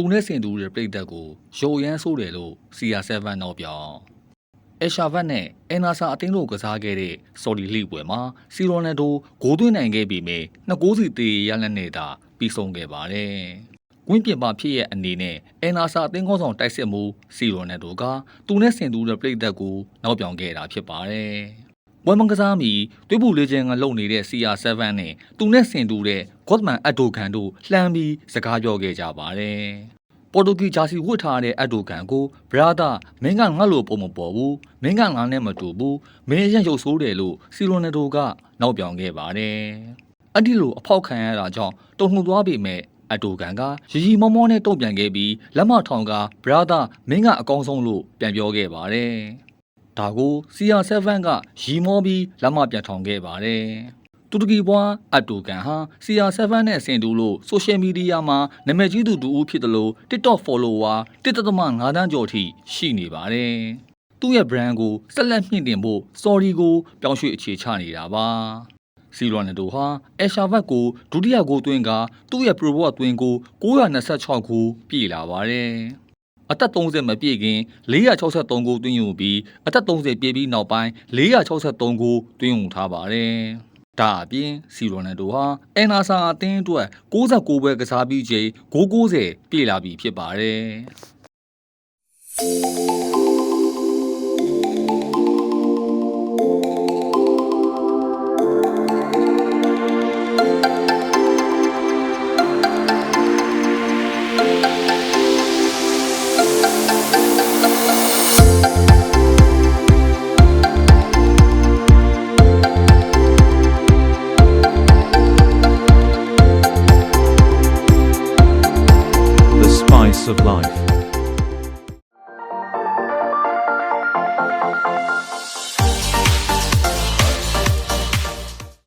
သူနဲ့ဆင်သူတဲ့ပြည်သက်ကိုရုပ်ရမ်းဆိုးတယ်လို့ CR7 တော့ပြောင်းအရှာဗတ်နဲ့အန်နာဆာအသင်းတို့ကစားခဲ့တဲ့ဆော်ဒီလိပွဲမှာစီရိုနယ်ဒိုဂိုးသွင်းနိုင်ခဲ့ပြီးမြဲနှစ်ကိုးစီတေးရလက်နဲ့သာပြီးဆုံးခဲ့ပါတယ်။ဝင်းပြပဖြစ်ရဲ့အနေနဲ့အန်နာဆာအသင်းကောင်းဆောင်တိုက်စစ်မှုစီရိုနယ်ဒိုကသူနဲ့ဆင်သူတဲ့ပြည်သက်ကိုနောက်ပြောင်ခဲ့တာဖြစ်ပါတယ်။ ပွဲမကစားမီတွေးပူလေးချင်းကလုံနေတဲ့ CR7 နဲ့သူနဲ့ဆင်တူတဲ့ Godman အက်ဒိုကန်တို့လှမ်းပြီးစကားပြောခဲ့ကြပါတယ်။ပေါ်တူဂီဂျာစီဝတ်ထားတဲ့အက်ဒိုကန်ကိုဘရာသာမင်းကငါ့လိုပုံမပေါ်ဘူးမင်းကငါနဲ့မတူဘူးမင်းရင်ရုပ်ဆိုးတယ်လို့စီရိုနယ်ဒိုကနောက်ပြောင်ခဲ့ပါတယ်။အဲ့ဒီလိုအဖောက်ခံရတာကြောင့်တုံ့နှုတ်သွားပေမဲ့အက်ဒိုကန်ကရီရီမောမောနဲ့တုံ့ပြန်ခဲ့ပြီးလက်မထောင်ကဘရာသာမင်းကအကောင်းဆုံးလို့ပြန်ပြောခဲ့ပါတယ်။ ဒါကို CR7 ကရီမောပြီးလက်မပြန်ထောင်ခဲ့ပါတယ်။တူရကီဘွားအတ်တိုကန်ဟာ CR7 နဲ့ဆင်တူလို့ဆိုရှယ်မီဒီယာမှာနာမည်ကြီးသူတူဦးဖြစ်တယ်လို့ TikTok follower 1.5တန်းကျော်ထိရှိနေပါတယ်။သူ့ရဲ့ brand ကိုဆက်လက်မြင့်တင်ဖို့ sorry ကိုပြောင်းရွှေ့အခြေချနေတာပါ။စီရိုနယ်ဒိုဟာအက်ရှာဗတ်ကိုဒုတိယဂိုးသွင်းကသူ့ရဲ့ pro ဘော့သွင်းကို926ဂိုးပြည့်လာပါတယ်။ အသက်30မပြည့်ခင်463ဂိုးသွင်းယူပြီးအသက်30ပြည့်ပြီးနောက်ပိုင်း463ဂိုးသွင်းယူထားပါတယ်။ဒါအပြင်စီရိုနယ်ဒိုဟာအန်နာဆာအသင်းအတွက်69ပွဲကစားပြီးချိန်ဂိုး90ပြည့်လာပြီဖြစ်ပါတယ်။ of life.